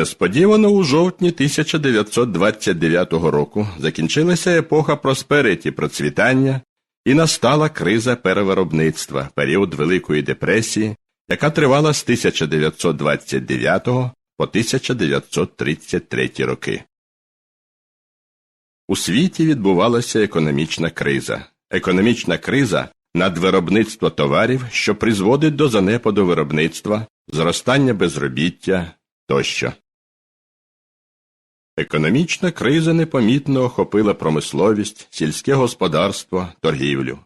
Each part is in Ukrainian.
Несподівано у жовтні 1929 року закінчилася епоха проспериті процвітання і настала криза перевиробництва, період Великої депресії, яка тривала з 1929 по 1933 роки. У світі відбувалася економічна криза. Економічна криза надвиробництво товарів, що призводить до занепаду виробництва, зростання безробіття тощо. Економічна криза непомітно охопила промисловість, сільське господарство, торгівлю.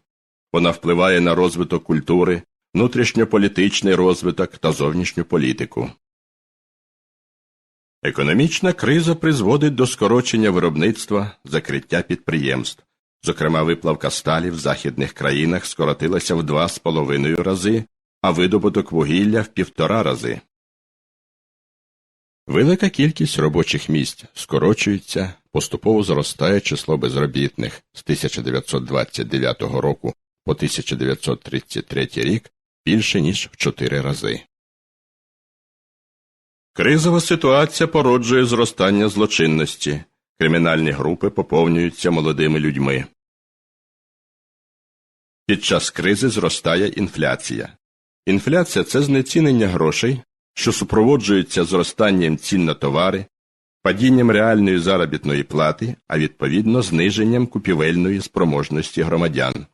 Вона впливає на розвиток культури, внутрішньополітичний розвиток та зовнішню політику. Економічна криза призводить до скорочення виробництва, закриття підприємств. Зокрема, виплавка сталі в західних країнах скоротилася в два з половиною рази, а видобуток вугілля в півтора рази. Велика кількість робочих місць скорочується, поступово зростає число безробітних з 1929 року по 1933 рік більше ніж в чотири рази. Кризова ситуація породжує зростання злочинності. Кримінальні групи поповнюються молодими людьми. Під час кризи зростає інфляція. Інфляція це знецінення грошей, що супроводжується зростанням цін на товари, падінням реальної заробітної плати, а відповідно зниженням купівельної спроможності громадян.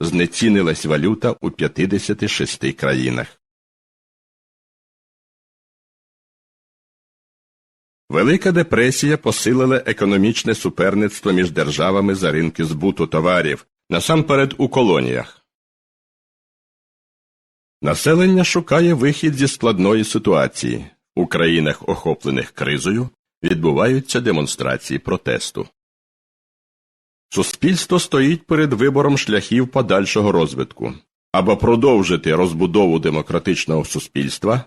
Знецінилась валюта у 56 країнах. Велика депресія посилила економічне суперництво між державами за ринки збуту товарів, насамперед у колоніях. Населення шукає вихід зі складної ситуації. У країнах, охоплених кризою, відбуваються демонстрації протесту. Суспільство стоїть перед вибором шляхів подальшого розвитку або продовжити розбудову демократичного суспільства,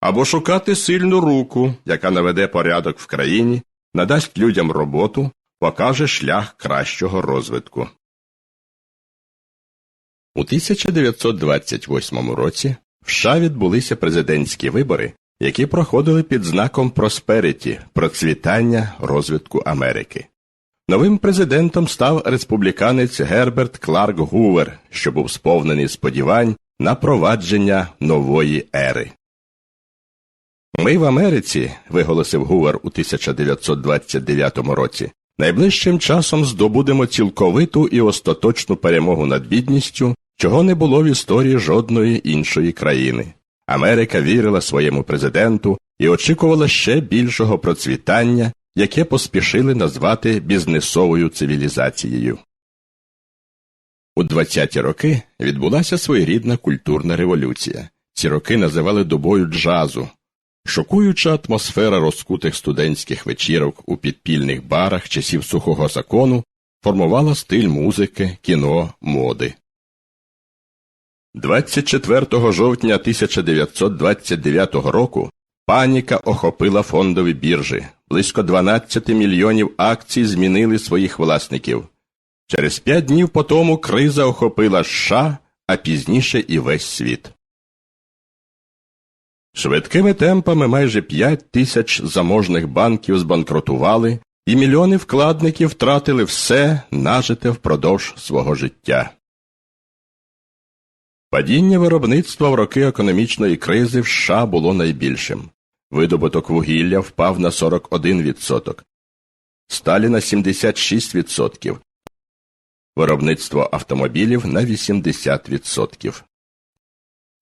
або шукати сильну руку, яка наведе порядок в країні, надасть людям роботу, покаже шлях кращого розвитку. У 1928 році в США відбулися президентські вибори, які проходили під знаком просперіті процвітання розвитку Америки. Новим президентом став республіканець Герберт Кларк Гувер, що був сповнений сподівань на провадження нової ери. Ми в Америці, виголосив Гувер у 1929 році, найближчим часом здобудемо цілковиту і остаточну перемогу над бідністю, чого не було в історії жодної іншої країни. Америка вірила своєму президенту і очікувала ще більшого процвітання, яке поспішили назвати бізнесовою цивілізацією. У 20-ті роки відбулася своєрідна культурна революція. Ці роки називали добою джазу. Шокуюча атмосфера розкутих студентських вечірок у підпільних барах часів сухого закону формувала стиль музики, кіно, моди. 24 жовтня 1929 року паніка охопила фондові біржі. Близько 12 мільйонів акцій змінили своїх власників. Через п'ять днів по тому криза охопила США, а пізніше і весь світ. Швидкими темпами майже 5 тисяч заможних банків збанкрутували, і мільйони вкладників втратили все нажите впродовж свого життя. Падіння виробництва в роки економічної кризи в США було найбільшим. Видобуток вугілля впав на 41%, сталі на 76%, виробництво автомобілів на 80%.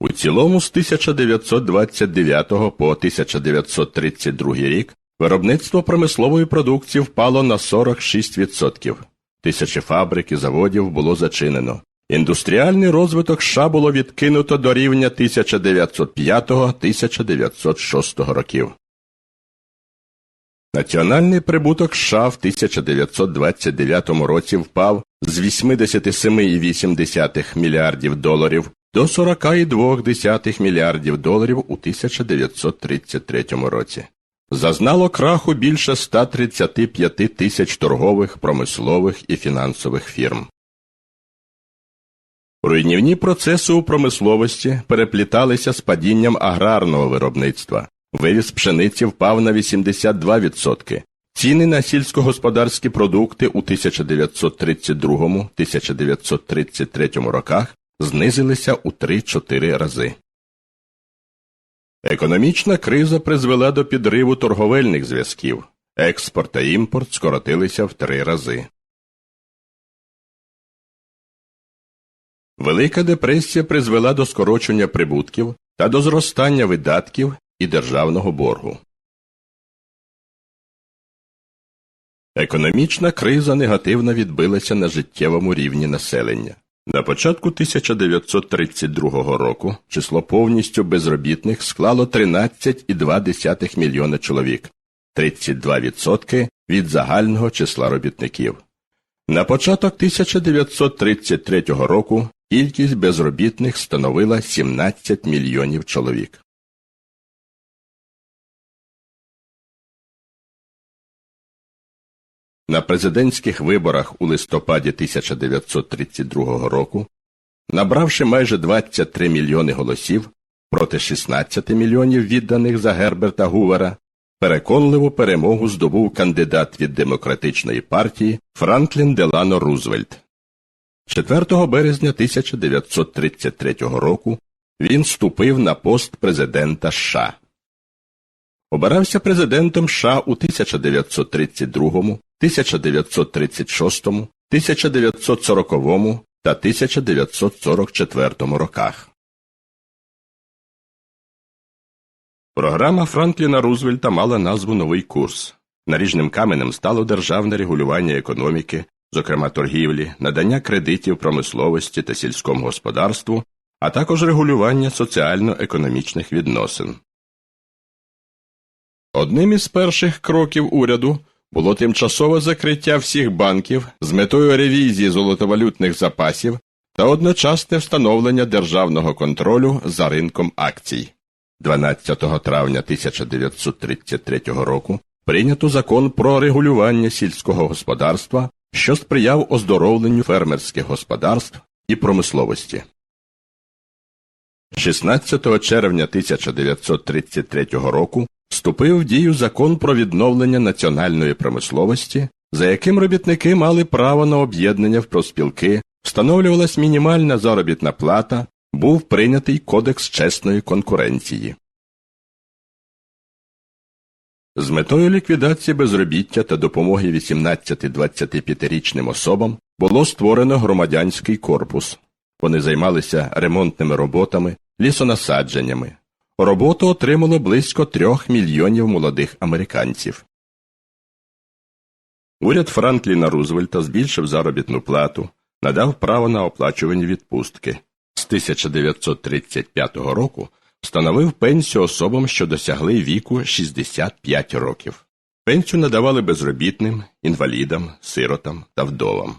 У цілому з 1929 по 1932 рік виробництво промислової продукції впало на 46%. Тисячі фабрик і заводів було зачинено. Індустріальний розвиток США було відкинуто до рівня 1905-1906 років. Національний прибуток США в 1929 році впав з 87,8 мільярдів доларів до 42,2 мільярдів доларів у 1933 році. Зазнало краху більше 135 тисяч торгових, промислових і фінансових фірм. Руйнівні процеси у промисловості перепліталися з падінням аграрного виробництва. Вивіз пшениці впав на 82%. Ціни на сільськогосподарські продукти у 1932-1933 роках знизилися у 3-4 рази. Економічна криза призвела до підриву торговельних зв'язків. Експорт та імпорт скоротилися в три рази. Велика депресія призвела до скорочення прибутків та до зростання видатків і державного боргу. Економічна криза негативно відбилася на життєвому рівні населення. На початку 1932 року число повністю безробітних склало 13,2 мільйона чоловік, 32% від загального числа робітників. На початок 1933 року кількість безробітних становила 17 мільйонів чоловік. На президентських виборах у листопаді 1932 року, набравши майже 23 мільйони голосів проти 16 мільйонів відданих за Герберта Гувера, переконливу перемогу здобув кандидат від демократичної партії Франклін Делано Рузвельт. 4 березня 1933 року він вступив на пост президента США. Обирався президентом США у 1932, 1936, 1940 та 1944 роках. Програма Франкліна Рузвельта мала назву Новий курс. Наріжним каменем стало державне регулювання економіки, зокрема торгівлі, надання кредитів промисловості та сільському господарству, а також регулювання соціально-економічних відносин. Одним із перших кроків уряду було тимчасове закриття всіх банків з метою ревізії золотовалютних запасів та одночасне встановлення державного контролю за ринком акцій. 12 травня 1933 року прийнято закон про регулювання сільського господарства, що сприяв оздоровленню фермерських господарств і промисловості. 16 червня 1933 року вступив в дію закон про відновлення національної промисловості, за яким робітники мали право на об'єднання в проспілки, встановлювалась мінімальна заробітна плата, був прийнятий Кодекс чесної конкуренції. З метою ліквідації безробіття та допомоги 18-25-річним особам було створено громадянський корпус. Вони займалися ремонтними роботами, лісонасадженнями. Роботу отримало близько трьох мільйонів молодих американців. Уряд Франкліна Рузвельта збільшив заробітну плату, надав право на оплачувані відпустки. З 1935 року встановив пенсію особам, що досягли віку 65 років. Пенсію надавали безробітним, інвалідам, сиротам та вдовам.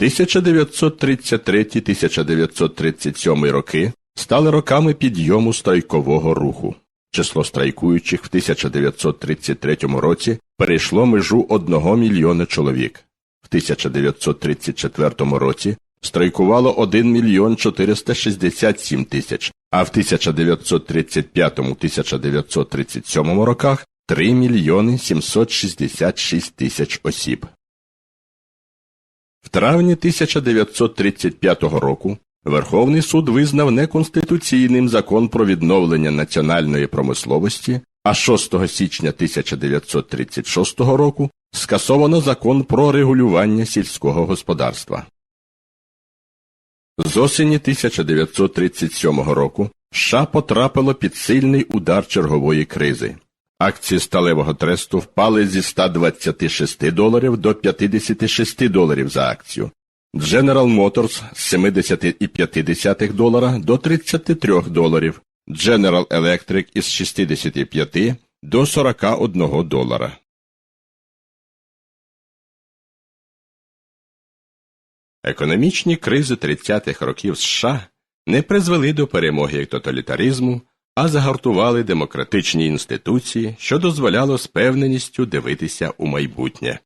1933-1937 роки стали роками підйому страйкового руху. Число страйкуючих в 1933 році перейшло межу 1 мільйона чоловік. В 1934 році страйкувало 1 мільйон 467 тисяч, а в 1935-1937 роках 3 мільйони 766 тисяч осіб. В травні 1935 року Верховний суд визнав неконституційним закон про відновлення національної промисловості, а 6 січня 1936 року скасовано закон про регулювання сільського господарства. З осені 1937 року США потрапило під сильний удар чергової кризи. Акції сталевого тресту впали зі 126 доларів до 56 доларів за акцію. General Motors з 70,5 долара до 33 доларів, General Electric із 65 до 41 долара. Економічні кризи 30-х років США не призвели до перемоги тоталітаризму, а загартували демократичні інституції, що дозволяло з певненістю дивитися у майбутнє.